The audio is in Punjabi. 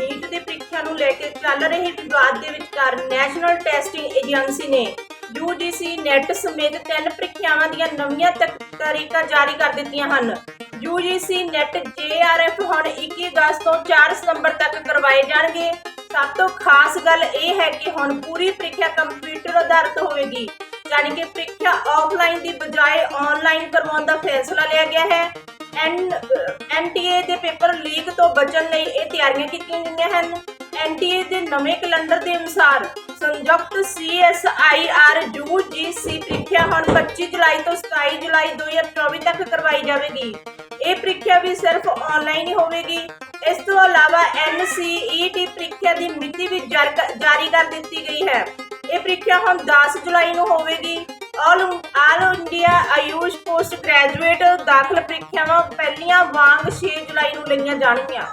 ਨੀਟ ਦੀ ਪ੍ਰੀਖਿਆ ਨੂੰ ਲੈ ਕੇ ਚੱਲ ਰਹੇ ਵਿਵਾਦ ਦੇ ਵਿਚਕਾਰ ਨੈਸ਼ਨਲ ਟੈਸਟਿੰਗ ਏਜੰਸੀ ਨੇ UGC ਨੈਟ ਸਮੇਤ ਤਿੰਨ ਪ੍ਰੀਖਿਆਵਾਂ ਦੀਆਂ ਨਵੀਆਂ ਤਕ- ਜਾਰੀ ਕਰ ਦਿੱਤੀਆਂ ਹਨ। UGC ਨੈਟ JRF ਹੁਣ 21 ਅਗਸਤ ਤੋਂ 4 ਸਤੰਬਰ ਤੱਕ ਕਰਵਾਏ ਜਾਣਗੇ। ਸਭ ਤੋਂ ਖਾਸ ਗੱਲ ਇਹ ਹੈ ਕਿ ਹੁਣ ਪੂਰੀ ਪ੍ਰੀਖਿਆ ਕੰਪਿਊਟਰ ਆਧਾਰਿਤ ਹੋਵੇਗੀ। ਯਾਨੀ ਕਿ ਪ੍ਰੀਖਿਆ ਆਫਲਾਈਨ ਦੀ ਬਜਾਏ ਆਨਲਾਈਨ ਕਰਵਾਉਣ ਦਾ ਫੈਸਲਾ ਲਿਆ ਗਿਆ ਹੈ। ਐਨ, ਐਨਟੀਏ ਦੇ ਪੇਪਰ ਲੀਕ ਤੋਂ ਬਚਣ ਲਈ ਇਹ ਤਿਆਰੀਆਂ ਕੀਤੀਆਂ ਗਈਆਂ ਹਨ। ਐਨਟੀਏ ਦੇ ਨਵੇਂ ਕੈਲੰਡਰ ਦੇ ਅਨੁਸਾਰ ਸੰਯੁਕਤ ਸੀਐਸਆਈਆਰ ਯੂਜੀਸੀ ਪ੍ਰੀਖਿਆ ਹੁਣ 25 ਜੁਲਾਈ ਤੋਂ 27 ਜੁਲਾਈ 2024 ਤੱਕ ਕਰਵਾਈ ਜਾਵੇਗੀ। ਇਹ ਪ੍ਰੀਖਿਆ ਵੀ ਸਿਰਫ ਆਨਲਾਈਨ ਹੀ ਹੋਵੇਗੀ। ਇਸ ਤੋਂ ਇਲਾਵਾ ਐਨਸੀਈਟੀ ਪ੍ਰੀਖਿਆ ਦੀ ਮਿਤੀ ਵੀ ਜਾਰੀ ਕਰ ਦਿੱਤੀ ਗਈ ਹੈ। ਇਹ ਪ੍ਰੀਖਿਆ ਹੁਣ 10 ਜੁਲਾਈ ਨੂੰ ਹੋਵੇਗੀ। ਆਯੂਸ਼ ਪੋਸਟ ਗ੍ਰੈਜੂਏਟ ਦਾਖਲ ਪ੍ਰੀਖਿਆਵਾਂ ਪਹਿਲੀਆਂ ਵਾਂਗ 6 ਜੁਲਾਈ ਨੂੰ ਲਈਆਂ ਜਾਣਗੀਆਂ।